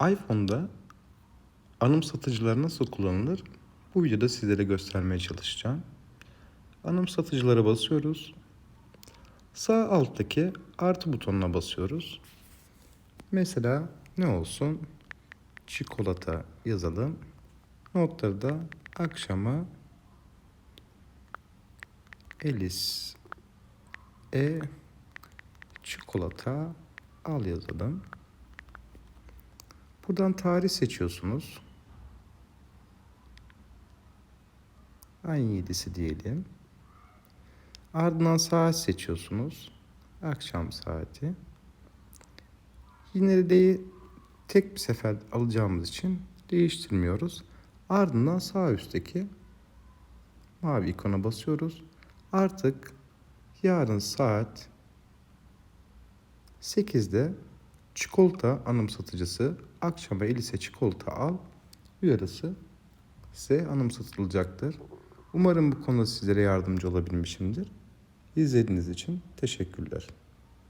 iPhone'da anımsatıcılar nasıl kullanılır? Bu videoda sizlere göstermeye çalışacağım. Anımsatıcılara basıyoruz. Sağ alttaki artı butonuna basıyoruz. Mesela ne olsun? Çikolata yazalım. Notları da akşama Elis e çikolata al yazalım. Buradan tarih seçiyorsunuz. Ayın 7'si diyelim. Ardından saat seçiyorsunuz. Akşam saati. Yine de tek bir sefer alacağımız için değiştirmiyoruz. Ardından sağ üstteki mavi ikona basıyoruz. Artık yarın saat 8'de çikolata anımsatıcısı akşama Elise çikolata al uyarısı size anımsatılacaktır. Umarım bu konuda sizlere yardımcı olabilmişimdir. İzlediğiniz için teşekkürler.